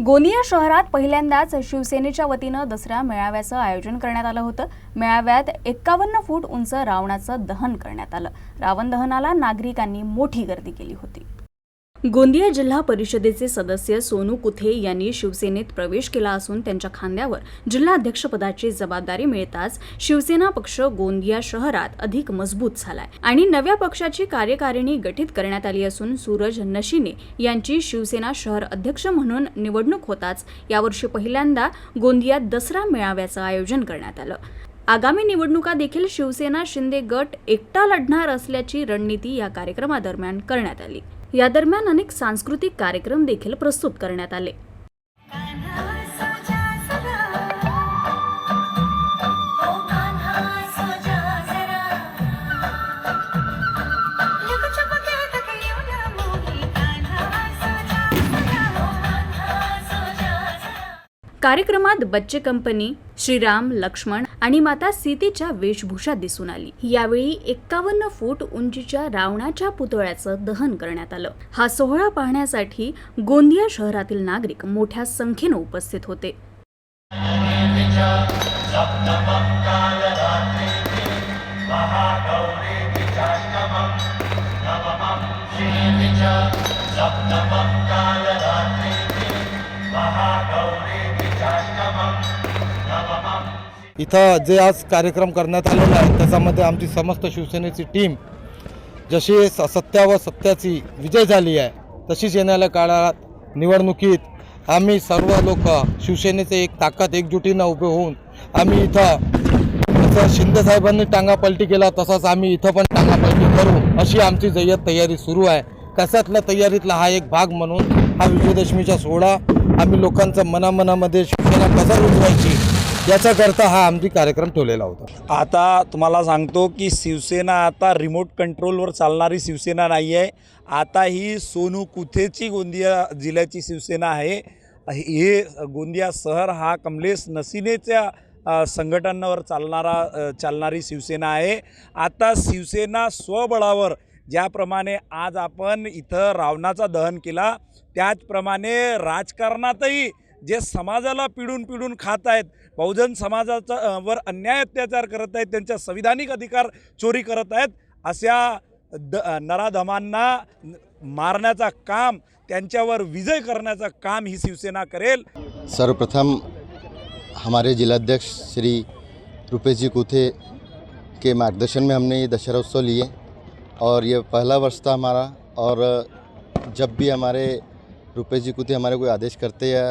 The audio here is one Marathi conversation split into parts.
गोंदिया शहरात पहिल्यांदाच शिवसेनेच्या वतीनं दसरा मेळाव्याचं आयोजन करण्यात आलं होतं. मेळाव्यात एक्कावन्न फूट उंच रावणाचं दहन करण्यात आलं. रावण दहनाला नागरिकांनी मोठी गर्दी केली होती. गोंदिया जिल्हा परिषदेचे सदस्य सोनू कुथे यांनी शिवसेनेत प्रवेश केला असून त्यांच्या खांद्यावर जिल्हाध्यक्षपदाची जबाबदारी मिळताच शिवसेना पक्ष गोंदिया शहरात अधिक मजबूत झालाय. आणि नव्या पक्षाची कार्यकारिणी गठीत करण्यात आली असून सूरज नशिने यांची शिवसेना शहर अध्यक्ष म्हणून निवडणूक होताच यावर्षी पहिल्यांदा गोंदियात दसरा मेळाव्याचं आयोजन करण्यात आलं. आगामी निवडणुका देखील शिवसेना शिंदे गट एकटा लढणार असल्याची रणनीती या कार्यक्रमादरम्यान करण्यात आली. या दरम्यान अनेक सांस्कृतिक कार्यक्रम देखील प्रस्तुत करण्यात आले. कार्यक्रमात बच्चे कंपनी श्रीराम लक्ष्मण आणि माता सीतेच्या वेशभूषा दिसून आली. यावेळी एक्कावन्न फूट उंचीच्या रावणाच्या पुतळ्याचं दहन करण्यात आलं. हा सोहळा पाहण्यासाठी गोंदिया शहरातील नागरिक मोठ्या संख्येनं उपस्थित होते. इथं जे आज कार्यक्रम करण्यात आलेला आहे त्याच्यामध्ये आमची समस्त शिवसेनेची टीम जशी स सत्या व सत्याची विजय झाली आहे तशीच येणाऱ्या काळात निवडणुकीत आम्ही सर्व लोक शिवसेनेचे एक ताकद एकजुटीनं उभे होऊन आम्ही इथं जसं शिंदेसाहेबांनी टांगापलटी केला तसाच आम्ही इथं पण टांगापलटी करू अशी आमची जय्यत तयारी सुरू आहे. कशातल्या तयारीतला हा एक भाग म्हणून हा विजयदशमीचा सोहळा आम्ही लोकांचं मनामनामध्ये शिवसेना कसा रुजवायची याच्याकरता हा आमची कार्यक्रम ठेवलेला होता. आता तुम्हाला सांगतो की शिवसेना आता रिमोट कंट्रोलवर चालणारी शिवसेना नाही आहे आता ही सोनू कुथेची गोंदिया जिल्ह्याची शिवसेना आहे. हे गोंदिया शहर हा कमलेश नसिनेच्या संघटनावर चालणारा चालणारी शिवसेना आहे. आता शिवसेना स्वबळावर ज्याप्रमाणे आज आपण इथं रावणाचा दहन केला त्याचप्रमाणे राजकारणातही जे समाजाला पिडून पिडून खात आहेत बहुजन समाजाचा वर अन्याय अत्याचार करत आहेत त्यांच्या संविधानिक अधिकार चोरी करत आहेत अशा द नराधमांना मारण्याचा काम त्यांच्यावर विजय करण्याचा काम ही शिवसेना करेल. सर्वप्रथम हमारे जिलाध्यक्ष श्री रुपेश जी कुथे के मार्गदर्शन में हमने ये दशहरा उत्सव लिए और ये पहला वर्ष था हमारा और जब भी हमारे रुपेश जी कुथे हमारे कोई आदेश करते या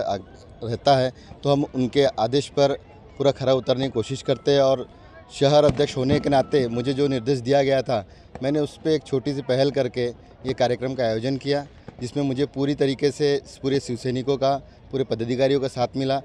रहता है तो हम उनके आदेश पर पूरा खरा उतरने की कोशिश करते हैं और शहर अध्यक्ष होने के नाते मुझे जो निर्देश दिया गया था, मैंने उस पर एक छोटी सी पहल करके ये कार्यक्रम का आयोजन किया, जिसमें मुझे पूरी तरीके से, पूरे शिवसैनिकों का, पूरे पदाधिकारियों का साथ मिला।